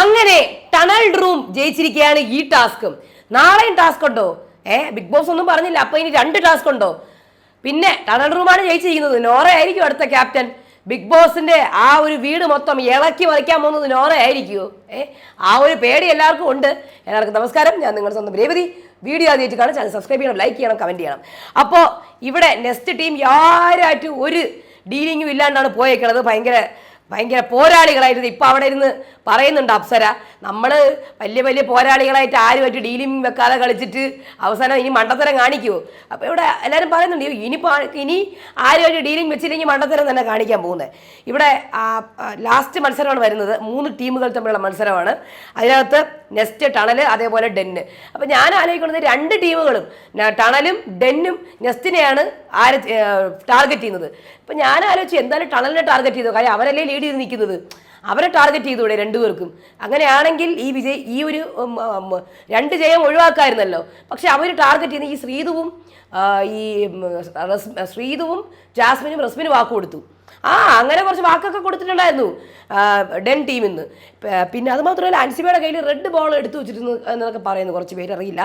അങ്ങനെ tunnel room ജയിച്ചിരിക്കുകയാണ് ഈ ടാസ്കും. നാളെയും ടാസ്ക് ഉണ്ടോ ഏ ബിഗ് ബോസ് ഒന്നും പറഞ്ഞില്ല. അപ്പൊ ഇനി രണ്ട് ടാസ്ക് ഉണ്ടോ പിന്നെ ടണൽ റൂമാണ് ജയിച്ചിരിക്കുന്നത്. നോറ ആയിരിക്കും അടുത്ത ക്യാപ്റ്റൻ. ബിഗ് ബോസിന്റെ ആ ഒരു വീട് മൊത്തം ഇളക്കി മറിക്കാൻ പോകുന്നത് നോറ ആയിരിക്കുമോ ഏ ആ ഒരു പേടി എല്ലാവർക്കും ഉണ്ട്. എല്ലാവർക്കും നമസ്കാരം. ഞാൻ നിങ്ങളുടെ സ്വന്തം രേവതി. വീഡിയോ ആദ്യമായിട്ട് കാണാൻ ചാനൽ സബ്സ്ക്രൈബ് ചെയ്യണം ലൈക്ക് ചെയ്യണം കമന്റ് ചെയ്യണം. അപ്പോൾ ഇവിടെ നെക്സ്റ്റ് ടീം യാരായിട്ട് ഒരു ഡീലിങ്ങും ഇല്ലാണ്ടാണ് പോയേക്കണത്. ഭയങ്കര ഭയങ്കര പോരാളികളായിരുന്നു. ഇപ്പം അവിടെ ഇരുന്ന് പറയുന്നുണ്ട് അപ്സര. നമ്മൾ വലിയ വലിയ പോരാളികളായിട്ട് ആരുമായിട്ട് ഡീലിംഗ് വെക്കാതെ കളിച്ചിട്ട് അവസാനം ഇനി മണ്ടത്തരം കാണിക്കുമോ അപ്പോൾ ഇവിടെ എല്ലാവരും പറയുന്നുണ്ട് ഇനിയിപ്പോൾ ഇനി ആരുമായിട്ട് ഡീലിംഗ് വെച്ചില്ലെങ്കിൽ മണ്ടത്തരം തന്നെ കാണിക്കാൻ പോകുന്നത് ഇവിടെ ലാസ്റ്റ് മത്സരമാണ് വരുന്നത്. മൂന്ന് ടീമുകൾ തമ്മിലുള്ള മത്സരമാണ്. അതിനകത്ത് നെസ്റ്റ് ടണൽ അതേപോലെ ഡെന്ന് അപ്പം ഞാൻ ആലോചിക്കുന്നത് രണ്ട് ടീമുകളും ടണലും ഡെന്നും നെസ്റ്റിനെയാണ് ആര് ടാർഗറ്റ് ചെയ്യുന്നത്. ഇപ്പം ഞാൻ ആലോചിച്ചു എന്തായാലും ടണലിനെ ടാർഗറ്റ് ചെയ്തു. കാര്യം അവരല്ലേ ലീഡ് ചെയ്ത് നിൽക്കുന്നത്? അവരെ ടാർഗറ്റ് ചെയ്തൂടെ രണ്ടുപേർക്കും? അങ്ങനെയാണെങ്കിൽ ഈ വിജയ് ഈ ഒരു രണ്ട് ജയം ഒഴിവാക്കായിരുന്നല്ലോ. പക്ഷെ അവർ ടാർഗറ്റ് ചെയ്യുന്ന ഈ ശ്രീതുവും ഈ ശ്രീതുവും ജാസ്മിനും റസ്മിനും വാക്ക് കൊടുത്തു ആ അങ്ങനെ കുറച്ച് വാക്കൊക്കെ കൊടുത്തിട്ടുണ്ടായിരുന്നു ഡെൻ ടീമിൽ നിന്ന് പിന്നെ അത് മാത്രമല്ല അൻസിബയുടെ കയ്യിൽ റെഡ് ബോൾ എടുത്തു വെച്ചിരുന്നു എന്നൊക്കെ പറയുന്നു കുറച്ച് പേര് അറിയില്ല.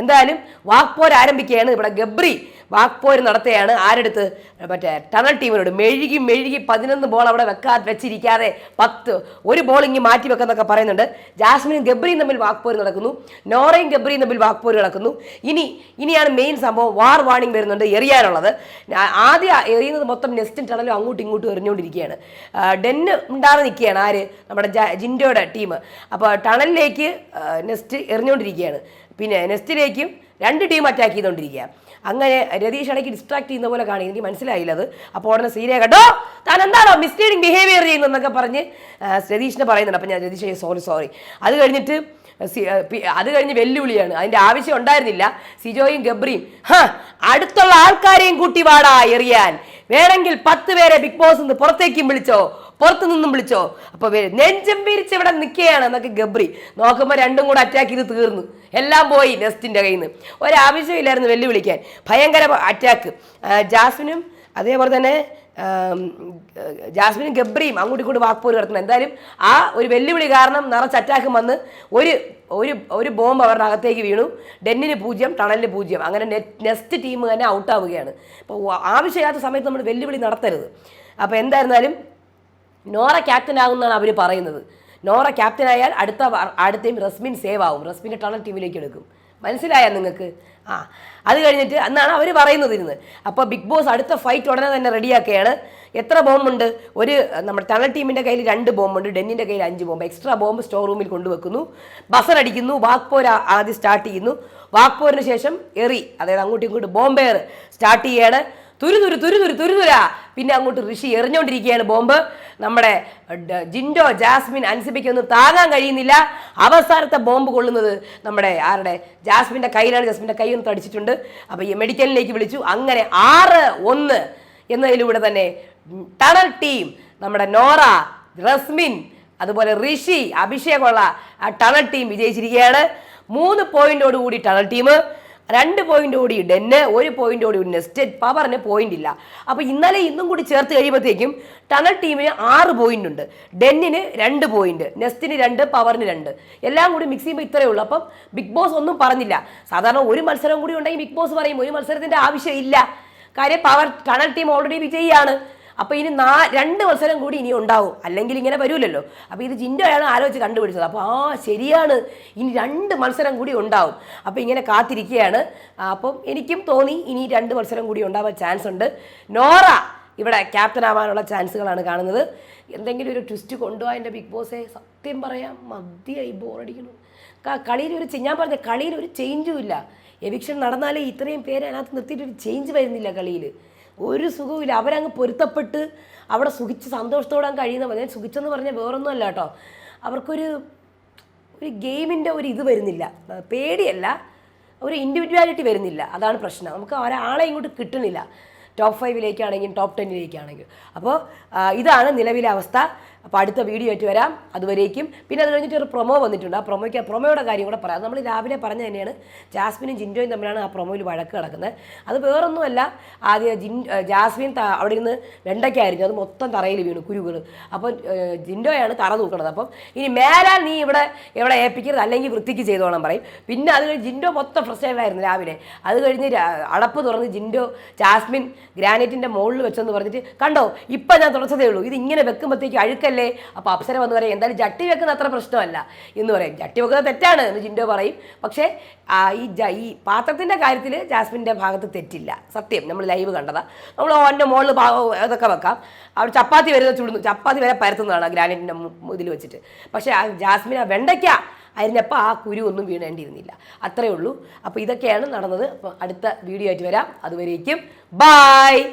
എന്തായാലും വാക്ക് വാക്പോർ ആരംഭിക്കുകയാണ്. ഇവിടെ ഗബ്രി വാക്പോർ നടത്തുകയാണ്. ആരെടുത്ത്? മറ്റേ ടണൽ ടീമിനോട്. മെഴുകി മെഴുകി പതിനൊന്ന് ബോൾ അവിടെ വെക്കാ വെച്ചിരിക്കാതെ പത്ത് ഒരു ബോൾ ഇങ്ങനെ മാറ്റി വെക്കുന്നൊക്കെ പറയുന്നുണ്ട്. ജാസ്മിനും ഗബ്രിയും തമ്മിൽ വാക്ക് വാക്പോര് നടക്കുന്നു. നോറയും ഗബ്രിയും തമ്മിൽ വാക്ക് വാക്പോര് നടക്കുന്നു. ഇനി ഇനിയാണ് മെയിൻ സംഭവം. വാർ വാണിംഗ് വരുന്നുണ്ട് എറിയാനുള്ളത്. ആദ്യം എറിയുന്നത് മൊത്തം നെസ്റ്റും ടണലും അങ്ങോട്ടും ഇങ്ങോട്ടും എറിഞ്ഞുകൊണ്ടിരിക്കുകയാണ്. ഡെന് ഉണ്ടാതെ നിൽക്കുകയാണ് ആര്? നമ്മുടെ ജിൻഡോയുടെ ടീം. അപ്പോൾ ടണലിലേക്ക് നെസ്റ്റ് എറിഞ്ഞുകൊണ്ടിരിക്കുകയാണ്. പിന്നെ നെസ്റ്റിലേക്കും രണ്ട് ടീം അറ്റാക്ക് ചെയ്തുകൊണ്ടിരിക്കുക അങ്ങനെ രതീഷ് ഇടയ്ക്ക് ഡിസ്ട്രാക്ട് ചെയ്യുന്ന പോലെ കാണി. എനിക്ക് മനസ്സിലായില്ല അത്. അപ്പോൾ ഉടനെ സീരിയ കേട്ടോ താൻ എന്താണോ മിസ്ലീഡിങ് ബിഹേവിയർ ചെയ്യുന്നതെന്നൊക്കെ പറഞ്ഞ് രതീഷിനെ പറയുന്നുണ്ട്. അപ്പം ഞാൻ രതീഷ് സോറി സോറി അത് കഴിഞ്ഞിട്ട് അത് കഴിഞ്ഞ് വെല്ലുവിളിയാണ്. അതിന്റെ ആവശ്യം ഉണ്ടായിരുന്നില്ല. സിജോയും ഗബ്രിയും അടുത്തുള്ള ആൾക്കാരെയും കൂട്ടി വാടാ എറിയാൻ. വേണമെങ്കിൽ പത്ത് പേരെ ബിഗ് ബോസ് നിന്ന് പുറത്തേക്കും വിളിച്ചോ പുറത്തു നിന്നും വിളിച്ചോ. അപ്പൊ നെഞ്ചം പിരിച്ച് ഇവിടെ നിൽക്കുകയാണ് എന്നൊക്കെ ഗബ്രി. നോക്കുമ്പോൾ രണ്ടും കൂടെ അറ്റാക്ക് ചെയ്ത് തീർന്നു. എല്ലാം പോയി നെസ്റ്റിന്റെ കയ്യിൽ നിന്ന് ഒരാവശ്യമില്ലായിരുന്നു വെല്ലുവിളിക്കാൻ. ഭയങ്കര അറ്റാക്ക് ജാസ്മിനും അതേപോലെ തന്നെ ജാസ്മിനും ഗബ്രിയും അങ്ങോട്ടും ഇങ്ങോട്ട് വാക്പോര് നടത്തുന്നത് എന്തായാലും ആ ഒരു വെല്ലുവിളി കാരണം നിറച്ച് അറ്റാക്കും വന്ന് ഒരു ഒരു ഒരു ബോംബ് അവരുടെ അകത്തേക്ക് വീണു. ഡെന്നിന് പൂജ്യം ടണലിന് പൂജ്യം. അങ്ങനെ നെക്സ്റ്റ് ടീം തന്നെ ഔട്ടാവുകയാണ്. അപ്പോൾ ആവശ്യമില്ലാത്ത സമയത്ത് നമ്മൾ വെല്ലുവിളി നടത്തരുത്. അപ്പോൾ എന്തായിരുന്നാലും നോറ ക്യാപ്റ്റൻ ആകുമെന്നാണ് അവർ പറയുന്നത്. നോറ ക്യാപ്റ്റൻ ആയാൽ അടുത്ത അടുത്തയും റസ്മിൻ സേവ് ആവും. റസ്മിന്റെ ടണൽ ടീമിലേക്ക് എടുക്കും. മനസ്സിലായ നിങ്ങൾക്ക്? ആ അത് കഴിഞ്ഞിട്ട് അന്നാണ് അവർ പറയുന്നത് ഇരുന്ന്. അപ്പോൾ ബിഗ് ബോസ് അടുത്ത ഫൈറ്റ് ഉടനെ തന്നെ റെഡിയാക്കുകയാണ്. എത്ര ബോംബുണ്ട്? ഒരു നമ്മുടെ ടണൽ ടീമിന്റെ കയ്യിൽ രണ്ട് ബോംബുണ്ട് ഡെന്നിന്റെ കയ്യിൽ അഞ്ച് ബോംബ്. എക്സ്ട്രാ ബോംബ് സ്റ്റോർ റൂമിൽ കൊണ്ടുവെക്കുന്നു. ബസർ അടിക്കുന്നു വാക്പോർ ആദ്യം സ്റ്റാർട്ട് ചെയ്യുന്നു. വാക്പോറിന് ശേഷം എറി അതായത് അങ്ങോട്ടും ഇങ്ങോട്ടും ബോംബെയർ സ്റ്റാർട്ട് ചെയ്യാണ്. തുരുതുരു തുരുതുരു തുരുതുര. പിന്നെ അങ്ങോട്ട് ഋഷി എറിഞ്ഞുകൊണ്ടിരിക്കുകയാണ് ബോംബ്. നമ്മുടെ ജിൻഡോ ജാസ്മിൻ അൻസിബയ്ക്കൊന്നും താങ്ങാൻ കഴിയുന്നില്ല. അവസാനത്തെ ബോംബ് കൊള്ളുന്നത് നമ്മുടെ ആരുടെ? ജാസ്മിന്റെ കയ്യിലാണ്. ജാസ്മിന്റെ കൈ ഒന്ന് തടിച്ചിട്ടുണ്ട്. അപ്പോൾ ഈ മെഡിക്കലിലേക്ക് വിളിച്ചു. അങ്ങനെ ആറ് ഒന്ന് എന്നതിലൂടെ തന്നെ ടണൽ ടീം നമ്മുടെ നോറ റസ്മിൻ അതുപോലെ ഋഷി അഭിഷേകമുള്ള ആ ടണൽ ടീം വിജയിച്ചിരിക്കുകയാണ്. മൂന്ന് പോയിന്റോടുകൂടി ടണൽ ടീം. രണ്ട് പോയിന്റ് കൂടി ഡെന്ന് ഒരു പോയിന്റ് കൂടി നെസ്റ്റ് പവറിന് പോയിന്റ് ഇല്ല. അപ്പോൾ ഇന്നലെ ഇന്നും കൂടി ചേർത്ത് കഴിയുമ്പോഴത്തേക്കും ടണൽ ടീമിന് ആറ് പോയിന്റ് ഉണ്ട്. ഡെന്നിന് രണ്ട് പോയിന്റ് നെസ്റ്റിന് രണ്ട് പവറിന് രണ്ട്. എല്ലാം കൂടി മിക്സ് ചെയ്യുമ്പോൾ ഇത്രയേ ഉള്ളൂ. അപ്പം ബിഗ് ബോസ് ഒന്നും പറഞ്ഞില്ല. സാധാരണ ഒരു മത്സരം കൂടി ഉണ്ടെങ്കിൽ ബിഗ് ബോസ് പറയും ഒരു മത്സരത്തിന്റെ ആവശ്യമില്ല. കാര്യം പവർ ടണൽ ടീം ഓൾറെഡി വിജയിയാണ്. അപ്പോൾ ഇനി നാ രണ്ട് മത്സരം കൂടി ഇനി ഉണ്ടാവും. അല്ലെങ്കിൽ ഇങ്ങനെ വരൂലല്ലോ. അപ്പോൾ ഇത് ജിൻഡോയാണ് ആലോചിച്ച് കണ്ടുപിടിച്ചത്. അപ്പോൾ ആ ശരിയാണ്. ഇനി രണ്ട് മത്സരം കൂടി ഉണ്ടാവും. അപ്പോൾ ഇങ്ങനെ കാത്തിരിക്കുകയാണ്. അപ്പം എനിക്കും തോന്നി ഇനി രണ്ട് മത്സരം കൂടി ഉണ്ടാവാൻ ചാൻസ് ഉണ്ട്. നോറ ഇവിടെ ക്യാപ്റ്റൻ ആവാനുള്ള ചാൻസുകളാണ് കാണുന്നത്. എന്തെങ്കിലും ഒരു ട്വിസ്റ്റ് കൊണ്ടുപോകാൻ എന്റെ ബിഗ് ബോസെ സത്യം പറയാം മതിയായി ബോറടിക്കുന്നു കളിയിൽ ഒരു ഞാൻ പറഞ്ഞ കളിയിൽ ഒരു ചേഞ്ചും ഇല്ല. എവിക്ഷൻ നടന്നാലേ ഇത്രയും പേര് അതിനകത്ത് നിർത്തിയിട്ട് ഒരു ചേഞ്ച് വരുന്നില്ല കളിയിൽ. ഒരു സുഖവുമില്ല. അവരങ്ങ് പൊരുത്തപ്പെട്ട് അവിടെ സുഖിച്ച് സന്തോഷത്തോടാൻ കഴിയുന്ന ഞാൻ സുഖിച്ചെന്ന് പറഞ്ഞാൽ വേറൊന്നും അല്ല കേട്ടോ. അവർക്കൊരു ഒരു ഗെയിമിന്റെ ഒരു ഇത് വരുന്നില്ല. പേടിയല്ല. ഒരു ഇൻഡിവിജ്വാലിറ്റി വരുന്നില്ല. അതാണ് പ്രശ്നം. നമുക്ക് ഒരാളെ ഇങ്ങോട്ട് കിട്ടുന്നില്ല. ടോപ്പ് ഫൈവിലേക്കാണെങ്കിലും ടോപ്പ് ടെന്നിലേക്കാണെങ്കിലും. അപ്പോൾ ഇതാണ് നിലവിലെ അവസ്ഥ. അപ്പോൾ അടുത്ത വീഡിയോ ആയിട്ട് വരാം. അതുവരേക്കും. പിന്നെ അത് കഴിഞ്ഞിട്ട് ഒരു പ്രൊമോ വന്നിട്ടുണ്ട്. ആ പ്രൊമോയ്ക്ക് ആ പ്രൊമോയുടെ കാര്യം കൂടെ പറയാം. നമ്മൾ രാവിലെ പറഞ്ഞ തന്നെയാണ് ജാസ്മിനും ജിൻഡോയും തമ്മിലാണ് ആ പ്രൊമോയിൽ വഴക്ക് കിടക്കുന്നത് അത് വേറൊന്നുമല്ല. ആദ്യം ജിൻ ജാസ്മിൻ അവിടെ നിന്ന് വെണ്ടയ്ക്കായിരുന്നു. അത് മൊത്തം തറയിൽ വീണു കുരുകൾ അപ്പം ജിൻഡോയാണ് തറ തൂക്കണത് അപ്പം ഇനി മേലാൽ നീ ഇവിടെ ഇവിടെ ഏൽപ്പിക്കരുത്. അല്ലെങ്കിൽ വൃത്തിക്ക് ചെയ്തോളാം പറയും. പിന്നെ അത് കഴിഞ്ഞ് ജിൻഡോ മൊത്തം ഫ്രസ്ട്രേറ്റഡ് ആയിരുന്നു രാവിലെ. അത് കഴിഞ്ഞ് അടപ്പ് തുറന്ന് ജിൻഡോ ജാസ്മിൻ ഗ്രാനൈറ്റിന്റെ മുകളിൽ വെച്ചെന്ന് പറഞ്ഞിട്ട് കണ്ടോ? ഇപ്പം ഞാൻ തുടച്ചതേ ഉള്ളൂ. ഇത് ഇങ്ങനെ വെക്കുമ്പോഴത്തേക്ക് അഴുക്കല്ലേ അപ്പോൾ അപ്സര വന്ന് പറയും എന്തായാലും ജട്ടി വെക്കുന്ന അത്ര പ്രശ്നമല്ല. എന്ന് പറയും. ജട്ടി വെക്കുന്നത് തെറ്റാണ് എന്ന് ജിൻഡോ പറയും. പക്ഷേ ഈ ജ- ഈ പാത്രത്തിന്റെ കാര്യത്തിൽ ജാസ്മിന്റെ ഭാഗത്ത് തെറ്റില്ല. സത്യം നമ്മൾ ലൈവ് കണ്ടതാ. നമ്മൾ ഓന്റെ മുകളിൽ ഇതൊക്കെ വെക്കാം. അവിടെ ചപ്പാത്തി വരുന്ന ചുടുന്നു. ചപ്പാത്തി വരെ പരത്തുന്നതാണ് ഗ്രാനൈറ്റിന്റെ ഇതിൽ വെച്ചിട്ട്. പക്ഷേ ആ ജാസ്മിൻ ആ വെണ്ടയ്ക്ക അരിഞ്ഞപ്പോൾ ആ കുരു ഒന്നും വീണേണ്ടിയിരുന്നില്ല. അത്രയേ ഉള്ളൂ. അപ്പോൾ ഇതൊക്കെയാണ് നടന്നത്. അപ്പോൾ അടുത്ത വീഡിയോ ആയിട്ട് വരാം. അതുവരേക്കും ബായ്